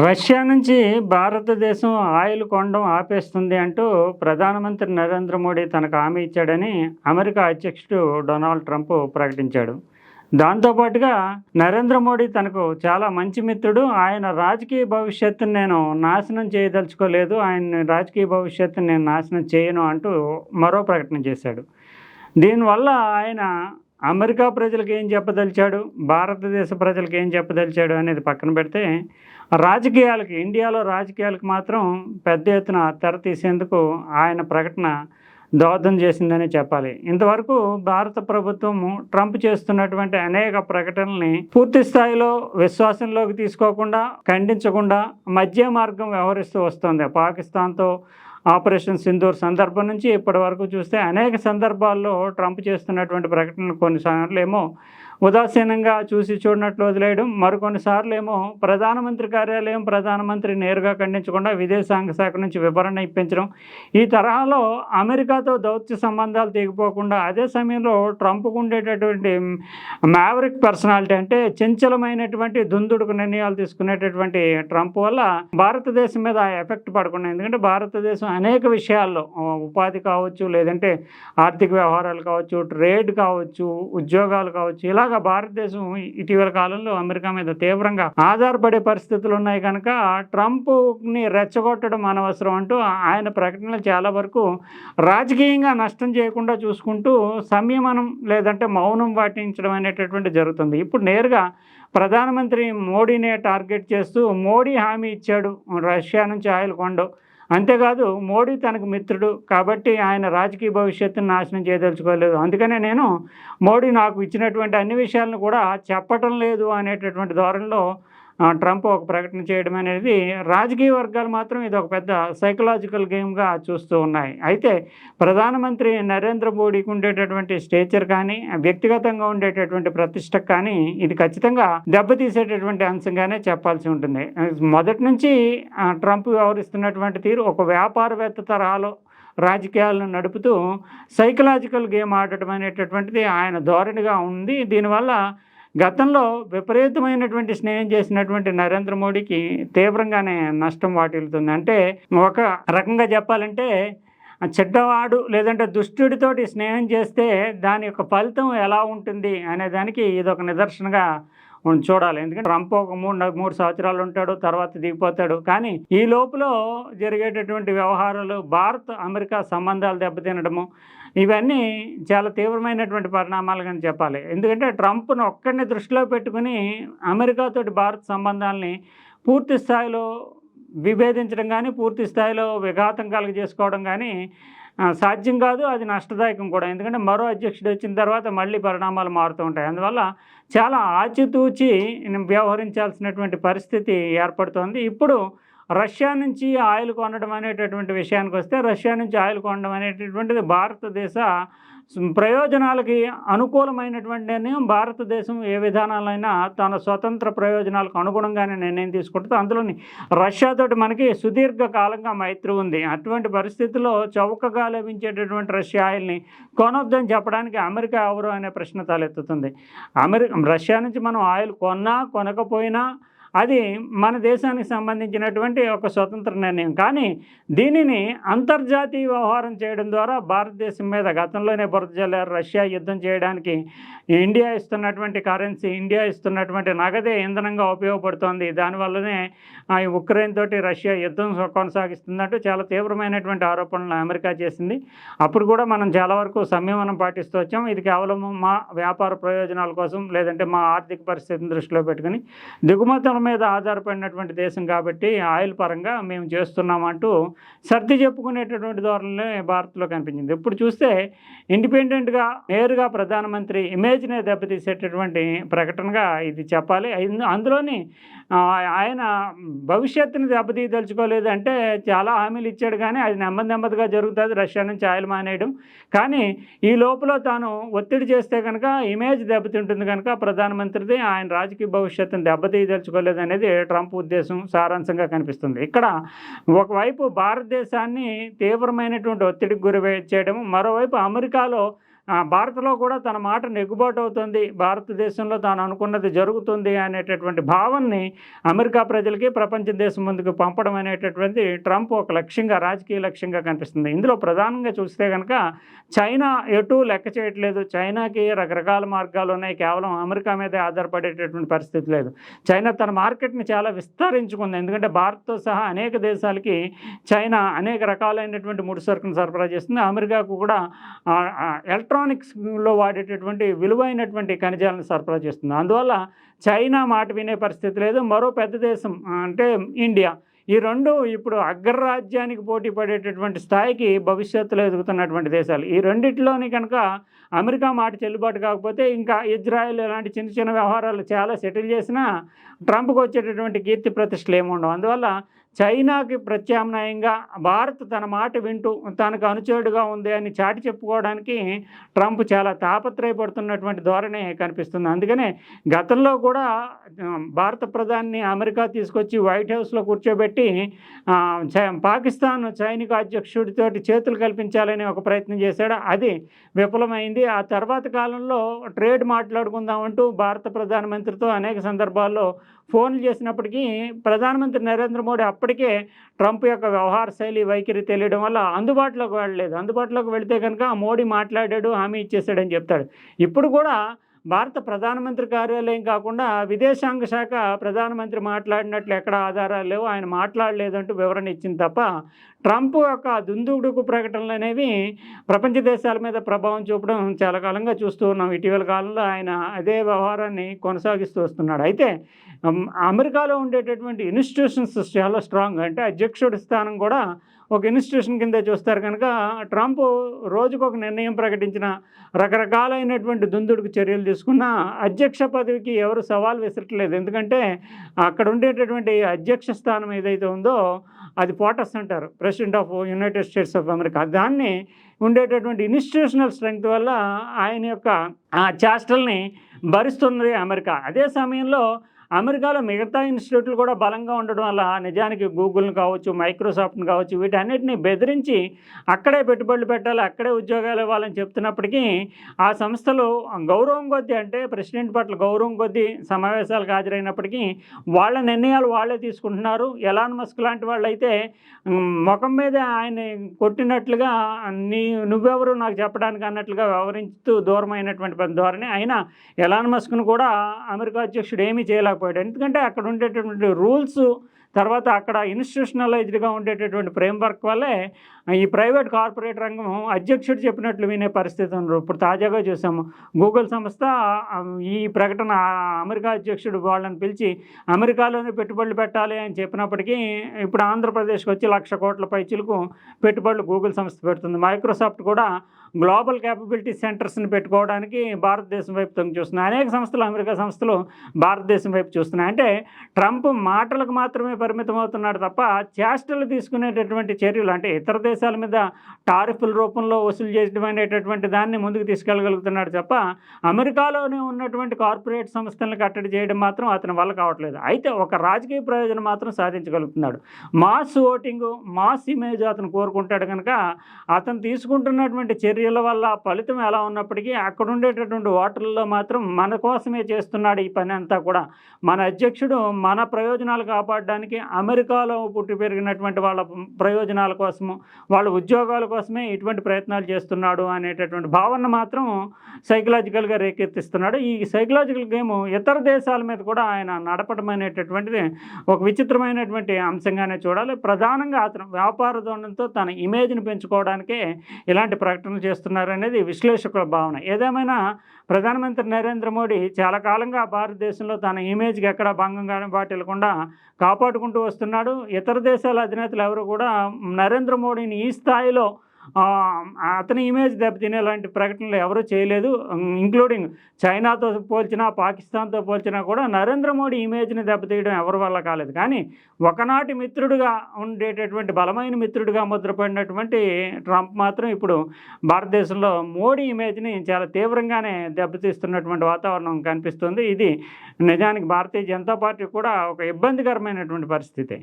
Russia నుంచి భారతదేశం oil కొనడం ఆపేస్తుంది అంటూ ప్రధానమంత్రి నరేంద్ర మోడీ తనకు హామీ ఇచ్చాడని అమెరికా అధ్యక్షుడు డొనాల్డ్ ట్రంప్ ప్రకటించాడు. దాంతోపాటుగా నరేంద్ర మోడీ తనకు చాలా మంచి మిత్రుడు. ఆయన రాజకీయ భవిష్యత్తును నేను నాశనం చేయదలుచుకోలేదు. ఆయన రాజకీయ భవిష్యత్తును నేను నాశనం చేయను అంటూ మరో ప్రకటన చేశాడు. దీనివల్ల ఆయన అమెరికా ప్రజలకు ఏం చెప్పదలిచాడు? భారతదేశ ప్రజలకు ఏం చెప్పదలిచాడు అనేది పక్కన పెడితే రాజకీయాలకి ఇండియాలో రాజకీయాలకు మాత్రం పెద్ద ఎత్తున తెర తీసేందుకు ఆయన ప్రకటన దోహదం చేసిందని చెప్పాలి. ఇంతవరకు భారత ప్రభుత్వం ట్రంప్ చేస్తున్నటువంటి అనేక ప్రకటనల్ని పూర్తి స్థాయిలో విశ్వాసంలోకి తీసుకోకుండా ఖండించకుండా మధ్య మార్గం వ్యవహరిస్తూ వస్తుంది. పాకిస్తాన్తో ఆపరేషన్ సింధూర్ సందర్భం నుంచి ఇప్పటి వరకు చూస్తే అనేక సందర్భాల్లో ట్రంప్ చేస్తున్నటువంటి ప్రకటనలు కొన్నిసార్లు ఏమో ఉదాసీనంగా చూసి చూడనట్లు వదిలేయడం. మరికొన్నిసార్లు ఏమో ప్రధానమంత్రి కార్యాలయం ప్రధానమంత్రి నేరుగా ఖండించకుండా విదేశాంగ శాఖ నుంచి వివరణ ఇప్పించడం. ఈ తరహాలో అమెరికాతో దౌత్య సంబంధాలు తెగిపోకుండా అదే సమయంలో ట్రంప్కు ఉండేటటువంటి మ్యావరిక్ పర్సనాలిటీ అంటే చంచలమైనటువంటి దుందుడుకు నిర్ణయాలు తీసుకునేటటువంటి ట్రంప్ వల్ల భారతదేశం మీద ఆ ఎఫెక్ట్ పడకుండా ఎందుకంటే భారతదేశం అనేక విషయాల్లో ఉపాధి కావచ్చు లేదంటే ఆర్థిక వ్యవహారాలు కావచ్చు ట్రేడ్ కావచ్చు ఉద్యోగాలు కావచ్చు ఇలాగ భారతదేశం ఇటీవల కాలంలో అమెరికా మీద తీవ్రంగా ఆధారపడే పరిస్థితులు ఉన్నాయి కనుక ట్రంప్ని రెచ్చగొట్టడం అనవసరం అంటూ ఆయన ప్రకటనలు చాలా వరకు రాజకీయంగా నష్టం చేయకుండా చూసుకుంటూ సంయమనం లేదంటే మౌనం పాటించడం అనేటటువంటి జరుగుతుంది. ఇప్పుడు నేరుగా ప్రధానమంత్రి మోడీనే టార్గెట్ చేస్తూ మోడీ హామీ ఇచ్చాడు. రష్యా నుంచి ఆయిల్ కొండో అంతేకాదు మోడీ తనకు మిత్రుడు కాబట్టి ఆయన రాజకీయ భవిష్యత్తును నాశనం చేయదలుచుకోలేదు. అందుకనే నేను మోడీ నాకు ఇచ్చినటువంటి అన్ని విషయాలను కూడా చెప్పటం లేదు అనేటటువంటి ధోరణిలో ట్రంప్ ఒక ప్రకటన చేయడం అనేది రాజకీయ వర్గాలు మాత్రం ఇది ఒక పెద్ద సైకలాజికల్ గేమ్గా చూస్తూ ఉన్నాయి. అయితే ప్రధానమంత్రి నరేంద్ర మోడీకి ఉండేటటువంటి స్టేచర్ కానీ వ్యక్తిగతంగా ఉండేటటువంటి ప్రతిష్ట కానీ ఇది ఖచ్చితంగా దెబ్బతీసేటటువంటి అంశంగానే చెప్పాల్సి ఉంటుంది. మొదటి నుంచి ట్రంప్ వ్యవహరిస్తున్నటువంటి తీరు ఒక వ్యాపారవేత్త తరహాలో రాజకీయాలను నడుపుతూ సైకలాజికల్ గేమ్ ఆడటం అనేటటువంటిది ఆయన ధోరణిగా ఉంది. దీనివల్ల గతంలో విపరీతమైనటువంటి స్నేహం చేసినటువంటి నరేంద్ర మోడీకి తీవ్రంగానే నష్టం వాటిల్లుతుంది. అంటే ఒక రకంగా చెప్పాలంటే చెడ్డవాడు లేదంటే దుష్టుడితోటి స్నేహం చేస్తే దాని యొక్క ఫలితం ఎలా ఉంటుంది అనే దానికి ఇది ఒక నిదర్శనగా మనం చూడాలి. ఎందుకంటే ట్రంప్ ఒక మూడు మూడు సంవత్సరాలు ఉంటాడు తర్వాత దిగిపోతాడు. కానీ ఈ లోపల జరిగేటటువంటి వ్యవహారాలు భారత్ అమెరికా సంబంధాలు దెబ్బతినడము ఇవన్నీ చాలా తీవ్రమైనటువంటి పరిణామాలు అని చెప్పాలి. ఎందుకంటే ట్రంప్ను ఒక్కడిని దృష్టిలో పెట్టుకుని అమెరికాతోటి భారత్ సంబంధాలని పూర్తి స్థాయిలో విభేదించడం కానీ పూర్తి స్థాయిలో విఘాతం కలుగజేసుకోవడం కానీ సాధ్యం కాదు అది నష్టదాయకం కూడా. ఎందుకంటే మరో అధ్యక్షుడు వచ్చిన తర్వాత మళ్ళీ పరిణామాలు మారుతూ ఉంటాయి. అందువల్ల చాలా ఆచితూచి వ్యవహరించాల్సినటువంటి పరిస్థితి ఏర్పడుతోంది. ఇప్పుడు రష్యా నుంచి ఆయిల్ కొనడం అనేటటువంటి విషయానికి వస్తే రష్యా నుంచి ఆయిల్ కొనడం అనేటటువంటిది భారతదేశ ప్రయోజనాలకి అనుకూలమైనటువంటి నిర్ణయం. భారతదేశం ఏ విధానాలైనా తన స్వతంత్ర ప్రయోజనాలకు అనుగుణంగానే నిర్ణయం తీసుకుంటుంది. అందులోని రష్యాతోటి మనకి సుదీర్ఘ కాలంగా మైత్రి ఉంది. అటువంటి పరిస్థితుల్లో చౌకగా లభించేటటువంటి రష్యా ఆయిల్ని కొనొద్దని చెప్పడానికి అమెరికా ఎవరు అనే ప్రశ్న తలెత్తుతుంది. అమెరికా రష్యా నుంచి మనం ఆయిల్ కొన్నా కొనకపోయినా అది మన దేశానికి సంబంధించినటువంటి ఒక స్వతంత్ర నిర్ణయం. కానీ దీనిని అంతర్జాతీయ వ్యవహారం చేయడం ద్వారా భారతదేశం మీద గతంలోనే బురద జల్లారు. రష్యా యుద్ధం చేయడానికి ఇండియా ఇస్తున్నటువంటి కరెన్సీ ఇండియా ఇస్తున్నటువంటి నగదే ఇంధనంగా ఉపయోగపడుతోంది. దానివల్లనే ఆ, ఈ ఉక్రెయిన్ తోటి రష్యా యుద్ధం కొనసాగిస్తుందంటూ చాలా తీవ్రమైనటువంటి ఆరోపణలు అమెరికా చేసింది. అప్పుడు కూడా మనం చాలా వరకు సంయమనం పాటిస్తూ వచ్చాం. ఇది కేవలం మా వ్యాపార ప్రయోజనాల కోసం లేదంటే మా ఆర్థిక పరిస్థితిని దృష్టిలో పెట్టుకుని దిగుమతుల మీద ఆధారపడినటువంటి దేశం కాబట్టి ఆయిల్ పరంగా మేము చేస్తున్నామంటూ సర్ది చెప్పుకునేటటువంటి ధోరణిలో భారత్లో కనిపించింది. ఇప్పుడు చూస్తే ఇండిపెండెంట్గా నేరుగా ప్రధానమంత్రి ఇమేజ్నే దెబ్బతీసేటటువంటి ప్రకటనగా ఇది చెప్పాలి. అందులోని ఆయన భవిష్యత్తుని దెబ్బతీయదలుచుకోలేదు అంటే చాలా హామీలు ఇచ్చాడు కానీ అది నెమ్మది నెమ్మదిగా జరుగుతుంది. రష్యా నుంచి ఆయిల్ మానేయడం. కానీ ఈ లోపల తాను ఒత్తిడి చేస్తే కనుక ఇమేజ్ దెబ్బతింటుంది కనుక ప్రధానమంత్రిది ఆయన రాజకీయ భవిష్యత్తును దెబ్బతీయదలుచుకోలేదు. అనేది ట్రంప్ ఉద్దేశం సారాంశంగా కనిపిస్తుంది. ఇక్కడ ఒకవైపు భారతదేశాన్ని తీవ్రమైనటువంటి ఒత్తిడికి గురి చేయడం మరోవైపు అమెరికాలో భారత్లో కూడా తన మాట నెగ్గుబాటు అవుతుంది. భారతదేశంలో తాను అనుకున్నది జరుగుతుంది అనేటటువంటి భావాన్ని అమెరికా ప్రజలకి ప్రపంచ దేశం ముందుకు పంపడం అనేటటువంటి ట్రంప్ ఒక లక్ష్యంగా రాజకీయ లక్ష్యంగా కనిపిస్తుంది. ఇందులో ప్రధానంగా చూస్తే కనుక చైనా ఎటు లెక్క చేయట్లేదు. చైనాకి రకరకాల మార్గాలు ఉన్నాయి. కేవలం అమెరికా మీదే ఆధారపడేటటువంటి పరిస్థితి లేదు. చైనా తన మార్కెట్ని చాలా విస్తరించుకుంది. ఎందుకంటే భారత్తో సహా అనేక దేశాలకి చైనా అనేక రకాలైనటువంటి ముడి సరుకును సరఫరా చేస్తుంది. అమెరికాకు కూడా ఆ, ఎలక్ట్రానిక్స్లో వాడేటటువంటి విలువైనటువంటి ఖనిజాలను సరఫరా చేస్తుంది. అందువల్ల చైనా మాట వినే పరిస్థితి లేదు. మరో పెద్ద దేశం అంటే ఇండియా. ఈ రెండు ఇప్పుడు అగ్రరాజ్యానికి పోటీ పడేటటువంటి స్థాయికి భవిష్యత్తులో ఎదుగుతున్నటువంటి దేశాలు. ఈ రెండిట్లోని కనుక అమెరికా మాట చెల్లుబాటు కాకపోతే ఇంకా ఇజ్రాయెల్ ఇలాంటి చిన్న చిన్న వ్యవహారాలు చాలా సెటిల్ చేసినా ట్రంప్కి వచ్చేటటువంటి కీర్తి ప్రతిష్టలు ఏముండవు అందువల్ల చైనాకి ప్రత్యామ్నాయంగా భారత్ తన మాట వింటూ తనకు అనుచరుడుగా ఉంది అని చాటి చెప్పుకోవడానికి ట్రంప్ చాలా తాపత్రయపడుతున్నటువంటి ధోరణి కనిపిస్తుంది. అందుకనే గతంలో కూడా భారత ప్రధాని అమెరికా తీసుకొచ్చి వైట్ హౌస్లో కూర్చోబెట్టి చై- పాకిస్తాన్ సైనిక అధ్యక్షుడితో చేతులు కల్పించాలని ఒక ప్రయత్నం చేశాడు. అది విఫలమైంది. ఆ తర్వాత కాలంలో ట్రేడ్ మాట్లాడుకుందామంటూ భారత ప్రధానమంత్రితో అనేక సందర్భాల్లో ఫోన్లు చేసినప్పటికీ ప్రధానమంత్రి నరేంద్ర మోడీ ఉన్నప్పటికీ ట్రంప్ యొక్క వ్యవహార శైలి వైఖరి తెలియడం వల్ల అందుబాటులోకి వెళ్ళలేదు. అందుబాటులోకి వెళితే కనుక మోడీ మాట్లాడాడు హామీ ఇచ్చేసాడని చెప్తాడు. ఇప్పుడు కూడా భారత ప్రధానమంత్రి కార్యాలయం కాకుండా విదేశాంగ శాఖ ప్రధానమంత్రి మాట్లాడినట్లు ఎక్కడ ఆధారాలు లేవు. ఆయన మాట్లాడలేదంటూ వివరణ ఇచ్చింది తప్ప ట్రంప్ యొక్క దుందుడుకు ప్రకటనలు అనేవి ప్రపంచ దేశాల మీద ప్రభావం చూపడం చాలా కాలంగా చూస్తూ ఉన్నాం. ఇటీవల కాలంలో ఆయన అదే వ్యవహారాన్ని కొనసాగిస్తూ వస్తున్నాడు. అయితే అమెరికాలో ఉండేటటువంటి ఇన్స్టిట్యూషన్స్ చాలా స్ట్రాంగ్. అంటే అధ్యక్షుడి స్థానం కూడా ఒక ఇన్స్టిట్యూషన్ కింద చూస్తారు కనుక ట్రంప్ రోజుకు ఒక నిర్ణయం ప్రకటించిన రకరకాలైనటువంటి దుందుడుకు చర్యలు తీసుకున్న అధ్యక్ష పదవికి ఎవరు సవాల్ విసరట్లేదు. ఎందుకంటే అక్కడ ఉండేటటువంటి అధ్యక్ష స్థానం ఏదైతే ఉందో అది పోటస్ అంటారు. President of United States of America దాన్ని ఉండేటటువంటి ఇన్స్టిట్యూషనల్ స్ట్రెంగ్త్ వల్ల ఆయన యొక్క ఆ చేష్టల్ని భరిస్తున్నది అమెరికా. అదే సమయంలో అమెరికాలో మిగతా ఇన్స్టిట్యూట్లు కూడా బలంగా ఉండడం వల్ల నిజానికి గూగుల్ని కావచ్చు మైక్రోసాఫ్ట్ని కావచ్చు వీటన్నిటిని బెదిరించి అక్కడే పెట్టుబడులు పెట్టాలి అక్కడే ఉద్యోగాలు ఇవ్వాలని చెప్తున్నప్పటికీ ఆ సంస్థలు గౌరవం కొద్దీ అంటే ప్రెసిడెంట్ పట్ల గౌరవం కొద్దీ సమావేశాలకు హాజరైనప్పటికీ వాళ్ళ నిర్ణయాలు వాళ్ళే తీసుకుంటున్నారు. ఎలాన్ మస్క్ లాంటి వాళ్ళైతే ముఖం మీద ఆయన కొట్టినట్లుగా నీ నువ్వెవరు నాకు చెప్పడానికి అన్నట్లుగా వ్యవహరిస్తూ దూరమైనటువంటి ధోరణి. అయినా ఎలాన్ మస్క్ను కూడా అమెరికా అధ్యక్షుడు ఏమీ చేయలేకపోయాడు ఎందుకంటే అక్కడ ఉండేటటువంటి రూల్స్ తర్వాత అక్కడ ఇన్స్టిట్యూషనలైజ్డ్గా ఉండేటటువంటి ఫ్రేమ్వర్క్ వల్లే ఈ ప్రైవేట్ కార్పొరేట్ రంగం అధ్యక్షుడు చెప్పినట్లు వినే పరిస్థితి ఉంది. ఇప్పుడు తాజాగా చూసాము. గూగుల్ సంస్థ ఈ ప్రకటన అమెరికా అధ్యక్షుడు వాళ్ళని పిలిచి అమెరికాలోనే పెట్టుబడులు పెట్టాలి అని చెప్పినప్పటికీ ఇప్పుడు ఆంధ్రప్రదేశ్కి వచ్చి లక్ష కోట్ల పైచులకు పెట్టుబడులు గూగుల్ సంస్థ పెడుతుంది. మైక్రోసాఫ్ట్ కూడా గ్లోబల్ క్యాపబిలిటీ సెంటర్స్ని పెట్టుకోవడానికి భారతదేశం వైపు తొంగి చూస్తున్నాయి. అనేక సంస్థలు అమెరికా సంస్థలు భారతదేశం వైపు చూస్తున్నాయి. అంటే ట్రంప్ మాటలకు మాత్రమే పరిమితం అవుతున్నాడు తప్ప చేష్టలు తీసుకునేటటువంటి చర్యలు అంటే ఇతర దేశాల మీద టారిఫ్ల రూపంలో వసూలు చేయడం అనేటటువంటి దాన్ని ముందుకు తీసుకెళ్ళగలుగుతున్నాడు తప్ప అమెరికాలోనే ఉన్నటువంటి కార్పొరేట్ సంస్థలను కట్టడి చేయడం మాత్రం అతని వల్ల కావట్లేదు. అయితే ఒక రాజకీయ ప్రయోజనం మాత్రం సాధించగలుగుతున్నాడు. మాస్ ఓటింగ్ మాస్ ఇమేజ్ అతను కోరుకుంటాడు కనుక అతను తీసుకుంటున్నటువంటి చర్యల వల్ల ఫలితం ఎలా ఉన్నప్పటికీ అక్కడ ఉండేటటువంటి ఓటర్లలో మాత్రం మన కోసమే చేస్తున్నాడు ఈ పని అంతా కూడా. మన అధ్యక్షుడు మన ప్రయోజనాలు కాపాడడానికి అమెరికాలో పుట్టి పెరిగినటువంటి వాళ్ళ ప్రయోజనాల కోసము వాళ్ళ ఉద్యోగాల కోసమే ఇటువంటి ప్రయత్నాలు చేస్తున్నాడు అనేటటువంటి భావన మాత్రం సైకలాజికల్గా రేకెత్తిస్తున్నాడు. ఈ సైకలాజికల్ గేమ్ ఇతర దేశాల మీద కూడా ఆయన నడపడం అనేటటువంటిది ఒక విచిత్రమైనటువంటి అంశంగానే చూడాలి. ప్రధానంగా అతను వ్యాపార ధోరణితో తన ఇమేజ్ని పెంచుకోవడానికే ఇలాంటి ప్రకటనలు చేస్తున్నారు అనేది విశ్లేషకుల భావన. ఏదేమైనా ప్రధానమంత్రి నరేంద్ర మోడీ చాలా కాలంగా భారతదేశంలో తన ఇమేజ్కి ఎక్కడ భంగం కానీ వాటిల్లకుండా కాపాడుకుంటూ వస్తున్నాడు. ఇతర దేశాల అధినేతలు ఎవరు కూడా నరేంద్ర మోడీని ఈ స్థాయిలో అతని ఇమేజ్ దెబ్బతినేలాంటి ప్రకటనలు ఎవరూ చేయలేదు. ఇంక్లూడింగ్ చైనాతో పోల్చినా పాకిస్తాన్తో పోల్చినా కూడా నరేంద్ర మోడీ ఇమేజ్ని దెబ్బతీయడం ఎవరి వల్ల కాలేదు. కానీ ఒకనాటి మిత్రుడిగా ఉండేటటువంటి బలమైన మిత్రుడిగా ముద్రపడినటువంటి ట్రంప్ మాత్రం ఇప్పుడు భారతదేశంలో మోడీ ఇమేజ్ని చాలా తీవ్రంగానే దెబ్బతీస్తున్నటువంటి వాతావరణం కనిపిస్తుంది. ఇది నిజానికి భారతీయ జనతా పార్టీ కూడా ఒక ఇబ్బందికరమైనటువంటి పరిస్థితి.